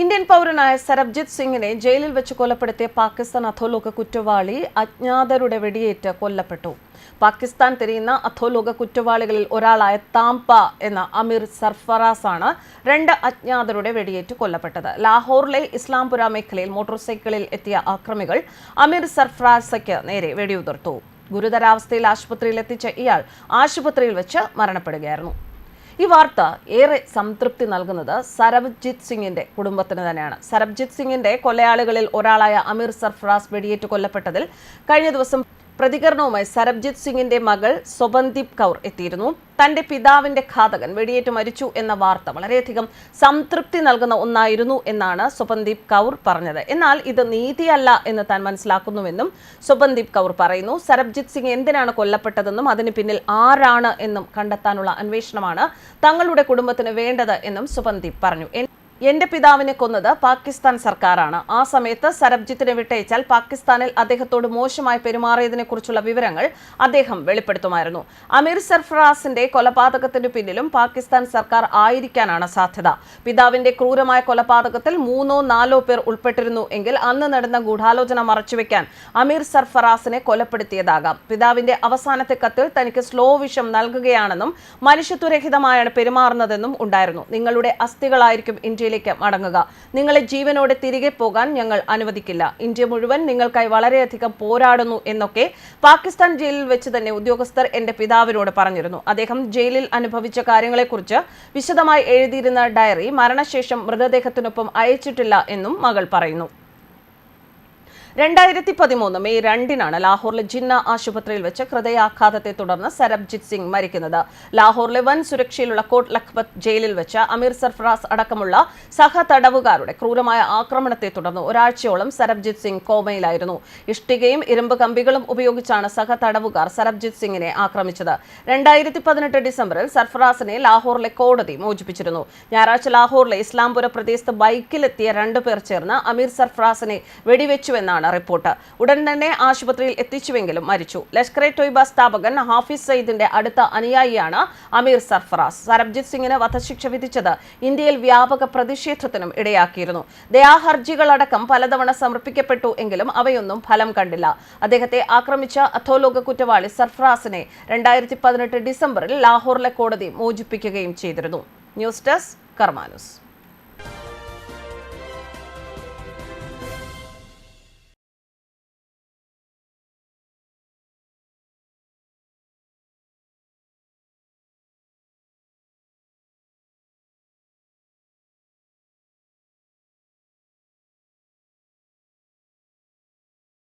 Indian പൗരനായ Sarabjit സിംഗിനെ ജയിലിൽ വെച്ച് കൊലപ്പെടുത്തിയ പാകിസ്ഥാൻ അധോലോക കുറ്റവാളി അജ്ഞാതരുടെ വെടിയേറ്റ് കൊല്ലപ്പെട്ടു. പാകിസ്ഥാൻ തിരിയുന്ന അധോലോക കുറ്റവാളികളിൽ ഒരാളായ താംപ എന്ന അമീർ സർഫറാസ് ആണ് രണ്ട് അജ്ഞാതരുടെ വെടിയേറ്റ് കൊല്ലപ്പെട്ടത്. ലാഹോറിലെ ഇസ്ലാംപുര മേഖലയിൽ മോട്ടോർ സൈക്കിളിൽ എത്തിയ ആക്രമികൾ അമീർ സർഫറാസയ്ക്ക് നേരെ വെടിയുതിർത്തു. ഗുരുതരാവസ്ഥയിൽ ആശുപത്രിയിൽ എത്തിച്ച ഇയാൾ ആശുപത്രിയിൽ വെച്ച് മരണപ്പെടുകയായിരുന്നു. ഈ വാർത്ത ഏറെ സംതൃപ്തി നൽകുന്നത് സരബ്ജിത് സിംഗിന്റെ കുടുംബത്തിന് തന്നെയാണ്. സരബ്ജിത് സിംഗിന്റെ കൊലയാളികളിൽ ഒരാളായ അമീർ സർഫറാസ് വെടിയേറ്റ് കൊല്ലപ്പെട്ടതിൽ കഴിഞ്ഞ ദിവസം പ്രതികരണവുമായി സരബ്ജിത് സിംഗിന്റെ മകൾ സ്വബന്ദീപ് കൗർ എത്തിയിരുന്നു. തന്റെ പിതാവിന്റെ ഘാതകൻ വെടിയേറ്റ് മരിച്ചു എന്ന വാർത്ത വളരെയധികം സംതൃപ്തി നൽകുന്ന ഒന്നായിരുന്നു എന്നാണ് സ്വപന്ദീപ് കൗർ പറഞ്ഞത്. എന്നാൽ ഇത് നീതിയല്ല എന്ന് താൻ മനസ്സിലാക്കുന്നുവെന്നും സ്വപന്ദീപ് കൗർ പറയുന്നു. സരബ്ജിത് സിംഗ് എന്തിനാണ് കൊല്ലപ്പെട്ടതെന്നും അതിന് പിന്നിൽ ആരാണ് എന്നും കണ്ടെത്താനുള്ള അന്വേഷണമാണ് തങ്ങളുടെ കുടുംബത്തിന് വേണ്ടത് എന്നും പറഞ്ഞു. എന്റെ പിതാവിനെ കൊന്നത് പാകിസ്ഥാൻ സർക്കാരാണ്. ആ സമയത്ത് സരബ്ജിത്തിനെ വിട്ടയച്ചാൽ പാകിസ്ഥാനിൽ അദ്ദേഹത്തോട് മോശമായി പെരുമാറിയതിനെ കുറിച്ചുള്ള വിവരങ്ങൾ അദ്ദേഹം വെളിപ്പെടുത്തുമായിരുന്നു. അമീർ സർഫറാസിന്റെ കൊലപാതകത്തിന് പിന്നിലും പാകിസ്ഥാൻ സർക്കാർ ആയിരിക്കാനാണ് സാധ്യത. പിതാവിന്റെ ക്രൂരമായ കൊലപാതകത്തിൽ മൂന്നോ നാലോ പേർ ഉൾപ്പെട്ടിരുന്നു എങ്കിൽ അന്ന് നടന്ന ഗൂഢാലോചന മറച്ചുവെക്കാൻ അമീർ സർഫറാസിനെ കൊലപ്പെടുത്തിയതാകാം. പിതാവിന്റെ അവസാനത്തെ കത്തിൽ തനിക്ക് സ്ലോ വിഷം നൽകുകയാണെന്നും മനുഷ്യത്വരഹിതമായാണ് പെരുമാറുന്നതെന്നും ഉണ്ടായിരുന്നു. നിങ്ങളുടെ അസ്ഥികളായിരിക്കും ഇന്ത്യയിലേക്ക് മടങ്ങുക. നിങ്ങളെ ജീവനോടെ തിരികെ പോകാൻ ഞങ്ങൾ അനുവദിക്കില്ല. ഇന്ത്യ മുഴുവൻ നിങ്ങൾക്കായി വളരെയധികം പോരാടുന്നു എന്നൊക്കെ പാകിസ്ഥാൻ ജയിലിൽ വെച്ച് തന്നെ ഉദ്യോഗസ്ഥർ എന്റെ പിതാവിനോട് പറഞ്ഞിരുന്നു. അദ്ദേഹം ജയിലിൽ അനുഭവിച്ച കാര്യങ്ങളെക്കുറിച്ച് വിശദമായി എഴുതിയിരുന്ന ഡയറി മരണശേഷം മൃതദേഹത്തിനൊപ്പം അയച്ചിട്ടില്ല എന്നും മകൾ പറയുന്നു. രണ്ടായിരത്തി പതിമൂന്ന് മെയ് രണ്ടിനാണ് ലാഹോറിലെ ജിന്ന ആശുപത്രിയിൽ വെച്ച് ഹൃദയാഘാതത്തെ തുടർന്ന് സരബ്ജിത് സിംഗ് മരിക്കുന്നത്. ലാഹോറിലെ വൻ സുരക്ഷയിലുള്ള കോട്ട് ലഖ്പത് ജയിലിൽ വെച്ച് അമീർ സർഫറാസ് അടക്കമുള്ള സഹ തടവുകാരുടെ ക്രൂരമായ ആക്രമണത്തെ തുടർന്ന് ഒരാഴ്ചയോളം സരബ്ജിത് സിംഗ് കോമയിലായിരുന്നു. ഇഷ്ടികയും ഇരുമ്പ് കമ്പികളും ഉപയോഗിച്ചാണ് സഹ തടവുകാർ സരബ്ജിത് സിംഗിനെ ആക്രമിച്ചത്. രണ്ടായിരത്തി പതിനെട്ട് ഡിസംബറിൽ സർഫറാസിനെ ലാഹോറിലെ കോടതി മോചിപ്പിച്ചിരുന്നു. ഞായറാഴ്ച ലാഹോറിലെ ഇസ്ലാംപുര പ്രദേശത്ത് ബൈക്കിലെത്തിയ രണ്ടുപേർ ചേർന്ന് അമീർ സർഫറാസിനെ വെടിവെച്ചുവെന്നാണ് എന്നാണ് റിപ്പോർട്ട്. ഉടൻ തന്നെ ആശുപത്രിയിൽ എത്തിച്ചുവെങ്കിലും മരിച്ചു. ലഷ്കർ എ ടൊയ്ബ സ്ഥാപകൻ ഹാഫിസ് സയ്യിദിന്റെ അടുത്ത അനുയായിയാണ് അമീർ സർഫറാസ്. സരബ്ജിത് സിംഗിന് വധശിക്ഷ വിധിച്ചത് ഇന്ത്യയിൽ വ്യാപക പ്രതിഷേധത്തിനും ഇടയാക്കിയിരുന്നു. ദയാഹർജികളടക്കം പലതവണ സമർപ്പിക്കപ്പെട്ടു എങ്കിലും അവയൊന്നും ഫലം കണ്ടില്ല. അദ്ദേഹത്തെ ആക്രമിച്ച അധോലോക കുറ്റവാളി സർഫറാസിനെ രണ്ടായിരത്തി പതിനെട്ട് ഡിസംബറിൽ ലാഹോറിലെ കോടതി മോചിപ്പിക്കുകയും ചെയ്തിരുന്നു. News desk കർമാനുസ്.